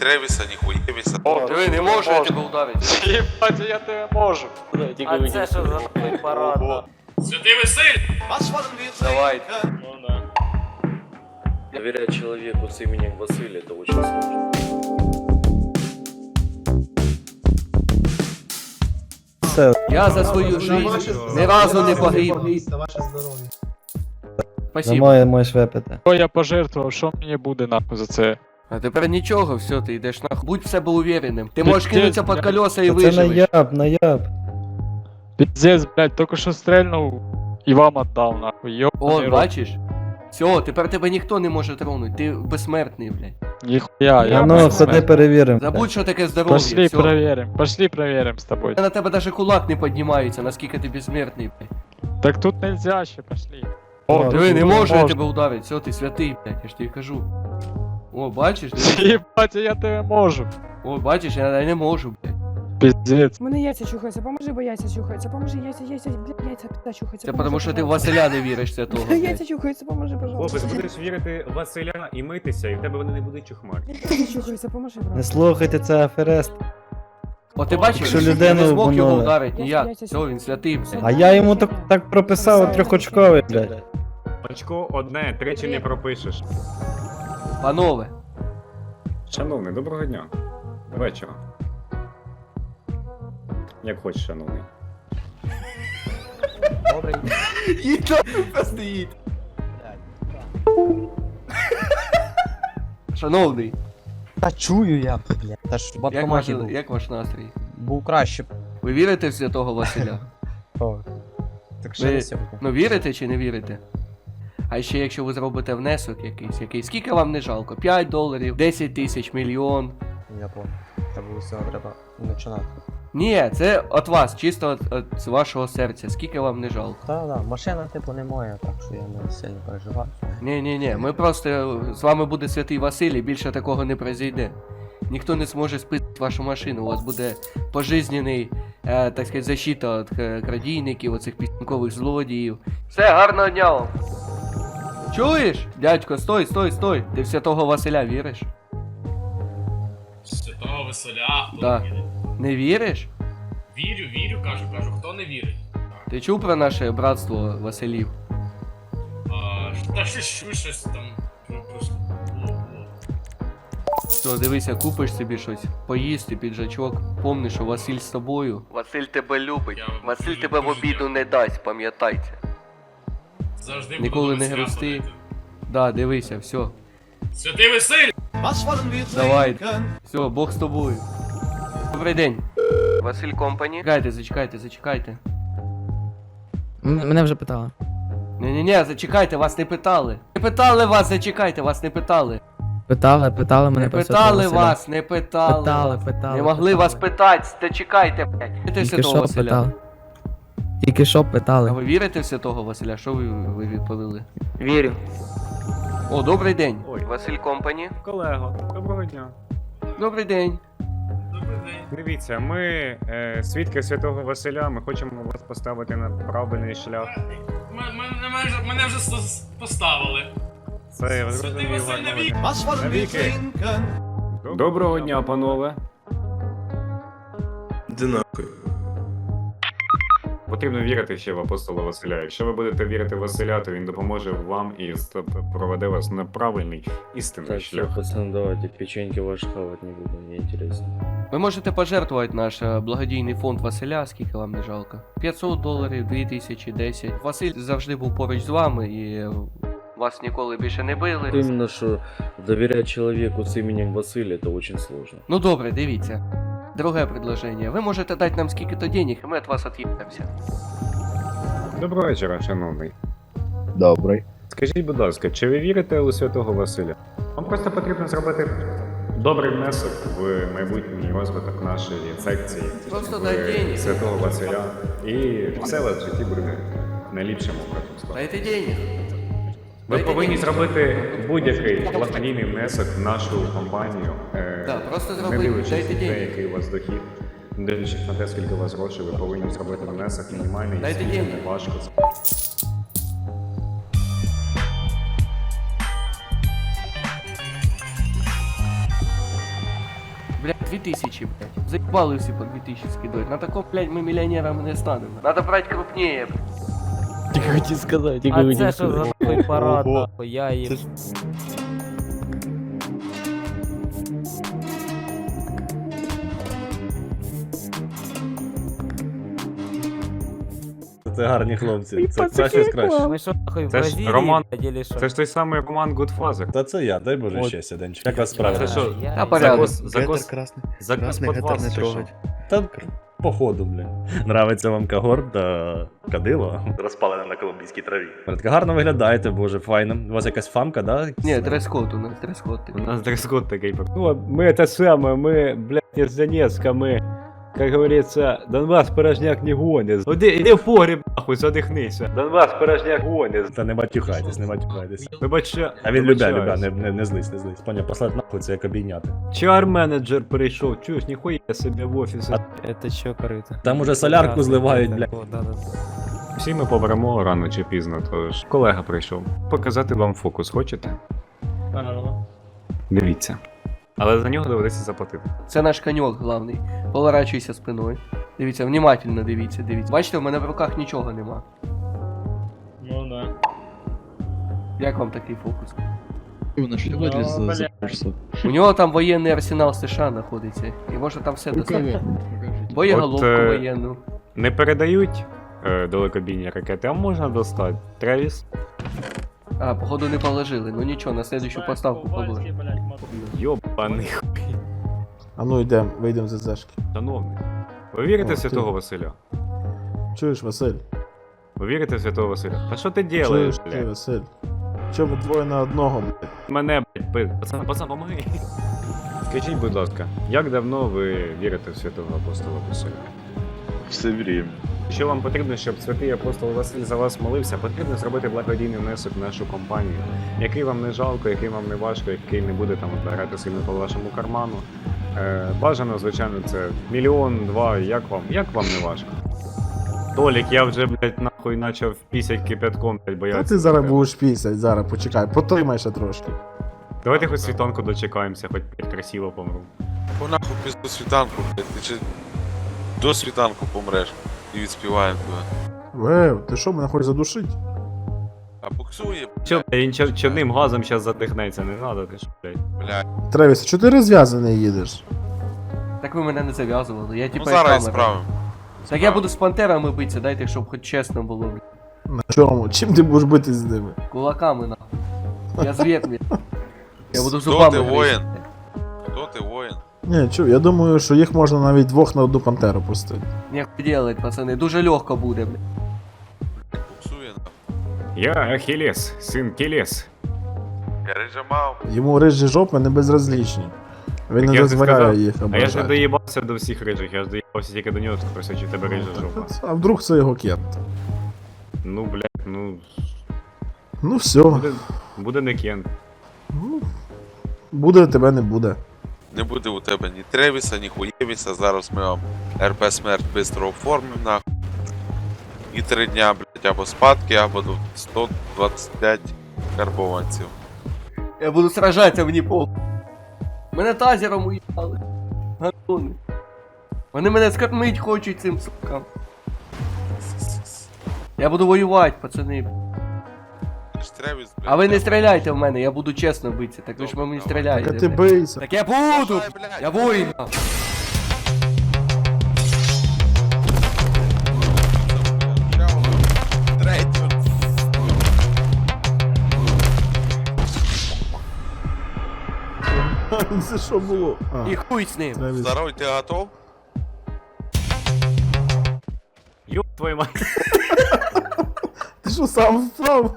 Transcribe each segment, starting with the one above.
Тревіса, ніхуєвіса. О, диви, не можу я тебе ударити. Єбать, я тебе можу. А це що за нахуй парад? Святий Василь! Давай. Ну да. Доверять человеку с именем Василий это очень сложно. Я за свою жизнь ні разу не погиб. За Спасибо. моє можеш випити. Що я пожертвував, що мені буде нахуй за це? А тепер нічого, все, ти йдеш нахуй. Будь в себе уверенним. Ти можеш де, кинутися під бля? колеса і Та Це виживеш. наяб, наяб. Піздець, блядь, тільки що стрельнув і вам отдав нахуй. О, рот. бачиш? Все, тепер тебе ніхто не може тронути. Ти безсмертний, блядь. Ніхуя, я ну, безсмертний. ходи перевіримо. Забудь, що таке здоров'я. Пошли все. проверим, пошли проверим з тобою. На тебе даже кулак не піднімається, наскільки ти безсмертний, блядь. Так тут нельзя ще, пошли. О, Диви, не можу я тебе ударити, все, ти святий, блядь, я ж тобі кажу. О, бачиш, диви. Єбать, я тебе можу. О, бачиш, я не можу, блядь. Піздець. У мене яйця чухаються, поможи, бо яйця чухаються, поможи, яйця, яйця, бля, яйця, пизда чухаються. Це тому, що ти в. Василя не віриш, це того, Яйця блядь. чухаються, поможи, пожалуйста. Хлопець, будеш вірити Василя і митися, і в тебе вони не будуть чухмарі. Яйця чухаються, поможи, брат. Не слухайте, це аферест. О, ти бачиш, Якщо я людину не змог його обманули. ніяк. Все, він святий, блядь. А я йому так, так прописав трьохочковий, блядь. Очко одне, тричі не пропишеш. Панове, Шановний, доброго дня. Вечора. Як хочеш, шановний. і то стоїть. Шановний, Та чую я, бля. Та ж в як, банкоматі ваш, був. як ваш настрій? Був краще. Ви вірите в святого Василя? О. Так що Ви- не сьогодні. Ну вірите чи не вірите? А ще якщо ви зробите внесок якийсь, який, скільки вам не жалко? 5 доларів, 10 тисяч, мільйон. Я понял. Та було цього треба починати. Ні, це от вас, чисто з вашого серця. Скільки вам не жалко? Та да, машина типу не моя, так що я не сильно переживаю. Ні, ні, ні, ми просто з вами буде святий Василь, і більше такого не произойде. Ніхто не зможе спити вашу машину. У вас буде пожизнений, е, так сказати, защита від е, крадійників, оцих пісенкових злодіїв. Все, гарного дня вам. Чуєш? Дядько, стой, стой, стой. Ти в святого Василя віриш? Святого Василя, хто Да. не вірить? Не віриш? Вірю, вірю, кажу, кажу, хто не вірить. Ти чув про наше братство Василів? А, та що що щось там про- просто було, було. Все, дивися, купиш собі щось, поїсти, піджачок. Помни, що Василь з тобою. Василь тебе любить. Я Василь дуже- тебе в дуже обіду дякую. не дасть, пам'ятайте. Завжди Ніколи не грусти. Да, дивися, все. Святий Василь! Давай. Все, Бог з тобою. Добрий день. Василь Компані. Зачекайте, зачекайте, зачекайте. Мене вже питали. Ні-ні-ні, зачекайте, вас не питали. Не питали вас, зачекайте, вас не питали. Питали, питали мене Не про Святого питали Василя. вас, не питали. Питали, питали. Не могли питали. вас питати, зачекайте, блядь. Вірите в Тільки Святого що Василя? питали. Тільки що А питали. ви вірите в Святого Василя? Що ви, ви відповіли? Вірю. О, добрий день. Ой. Василь Компані. Колего, доброго дня. Добрий день. Добрий день. Дивіться, ми е, свідки святого Василя, ми хочемо вас поставити на правильний шлях. М- Мене, мене, вже- мене вже с- поставили. Це я Святий зрозумів Василь. Навіки. Доброго дня, панове. Де нахуй? Потрібно вірити ще в апостола Василя. Якщо ви будете вірити в Василя, то він допоможе вам і проведе вас на правильний істинний Так, шлях. пацаны, давайте, печеньки хавать не буду, мне интересно. Ви можете пожертвувати наш е, благодійний фонд Василя, скільки вам не жалко. 500 доларів, 2000, 10. Василь завжди був поруч з вами і е, вас ніколи більше не били. Именно что доверять человеку с именем Василий это очень сложно. Ну добре, дивіться. Друге предложення. Ви можете дати нам скільки-то денег, і ми від вас від'їдемося. Доброго вечора, шановний. Добрий. Скажіть, будь ласка, чи ви вірите у святого Василя? Вам просто потрібно зробити добрий внесок в майбутній розвиток нашої секції Просто в дай денег. святого Василя. І все у вас в житті буде найліпшим образом складу. Дайте денег. Ви Дайте повинні зробити будь-який благодійний внесок в нашу компанію. е, Да, просто не зробити, дивлячись дайте на те, який у вас дохід. Не дивлячись на те, скільки у вас грошей, ви повинні зробити внесок мінімальний, Дайте звісно, не важко. Блядь, 2000, блядь. Заебали всі по 2000 скидывать. На таком, блядь, мы миллионерами не станем. Надо брать крупнее, блядь. Тільки хотів сказати, тільки А хотів це що за сказати. парад, Ого. нахуй, я їм. Це гарні хлопці. Це краще з краще. Ми що, нахуй, в Це ж Бразилії, Роман- блядь, що? Це ж той самий Роман Гудфазер. Та це я, дай Боже От. щастя, Денчик. Як вас Це що? Я- Та порядок. Закос, закос, красний. закос Красний под гетер вас, не чи що? трогать. Та походу, блін. Нравиться вам кагор та кадило, розпалене на колумбійській траві. Така гарно виглядаєте, боже, файно. У вас якась фамка, да? Не, дресс-код у нас, дресс-код У такий. нас дрес-код такий. Ну, мы это самое, мы, блядь, из Донецка, мы, как говорится, Донбас порожняк не гонит. Иди, иди в погреб, нахуй, задихнися. Донбас порожняк гонит. Та не матюхайтесь, не матюхайтесь. Вибачте, А він любя, любя, не, не, не злись, не злись. Поняв, послати нахуй це як обійняти. Чар-менеджер прийшов, чуєш, ніхуя себе в офіс. Це що корито? Там уже солярку зливають, бля. Всі ми помремо рано чи пізно, тож колега прийшов. Показати вам фокус, хочете? Дивіться. Але за нього доведеться заплатити. Це наш коньок главний. Поворачуйся спиною. Дивіться, внимательно дивіться, дивіться. Бачите, в мене в руках нічого нема. Ну да. Як вам такий фокус? Ну, У нього там воєнний арсенал США знаходиться. І може там все достати. Боєголовку От, е, воєнну. Не передають е, далекобійні ракети, а можна достати. Тревіс. А, походу не положили. Ну нічого, на следующу поставку положимо. Йобаний хуй. А ну йдемо, вийдемо з зешки. Шановний. Ви вірите О, в святого ти. Василя? Чуєш, Василь? Ви вірите в святого Василя? Та що ти делаєш, блядь? Василь? Чому ви двоє на одного, блядь? Мене, блядь, пи- пацан, пацан, помоги. Скажіть, будь ласка, як давно ви вірите в святого апостола Василя? Все время. Що вам потрібно, щоб святий апостол Василь за вас молився, потрібно зробити благодійний внесок в нашу компанію, який вам не жалко, який вам не важко, який не буде там вдаряти сильно по вашому карману. Е, бажано, звичайно, це мільйон, два, як вам? Як вам не важко? Толік, я вже, блядь, нахуй почав пісять кипятком, блядь, Та боявся. ти зараз будеш пісять, зараз почекай, потримай ще трошки. Давайте хоч світанку дочекаємося, хоч блядь, красиво помру. Понахуй пізду світанку, блядь. Ти чи до світанку помреш і відспіваємо. Вев, ти що, мене хочеш задушити? А буксує, Що, блядь, він чор- чорним газом зараз задихнеться, не надо, ти що, блядь. блядь. Тревіс, чого ти розв'язаний їдеш? Так ви мене не зав'язували. Я Ну типа зараз камера. справимо. Так я буду з пантерами битися, дайте, щоб хоч чесно було. блін. На чому? Чим ти будеш битись з ними? Кулаками нахуй. Я звір, блін. Я буду Хто зубами. ти гризти. воїн? Хто ти воїн? Ні, чу, я думаю, що їх можна навіть двох на одну пантеру пустити. Ніхуй делать, пацани. Дуже легко буде. Буксує нахуй. Я Ахілес, син Келес. Я рижа мав. Йому рижі жопи не безразлічні. Він Так не я ж дозволяє сказав. їх А я ж не ображати. доїбався до всіх рижих, я ж доїбався тільки до нього, спросив, чи тебе рижа жопа. А вдруг це його кент? Ну, блядь, ну. Ну все, Буде, буде не кен. буде, тебе не буде. Не буде у тебе ні Тревіса, ні Хуєвіса. Зараз ми вам РП смерть бистро оформимо нахуй. І три дня, блядь, або спадки, або 125 карбованців. Я буду сражатися мені по. Мене тазером уїбали. Гандони. Вони мене скормить хочуть цим сукам. Я буду воювати, пацани. Тревіс, блядь. А ви не стріляйте в мене, я буду чесно битися, так ви ж мені стріляєте. Так ти блядь. бийся. Так я буду! Давай, блядь. Я воїн! Це що було? А, І хуй з ним! Тревіс. Здорово, ти готов? Ёб твою мать. Ти що сам впав?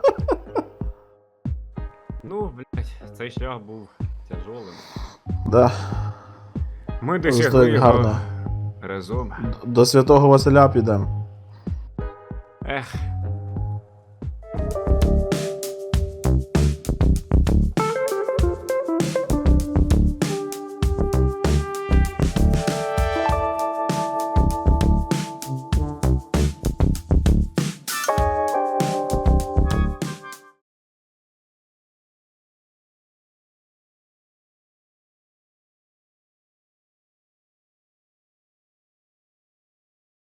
Цей шлях був тяжолим. Да, Ми досягли його гарно. разом. До святого Василя підемо. Ех,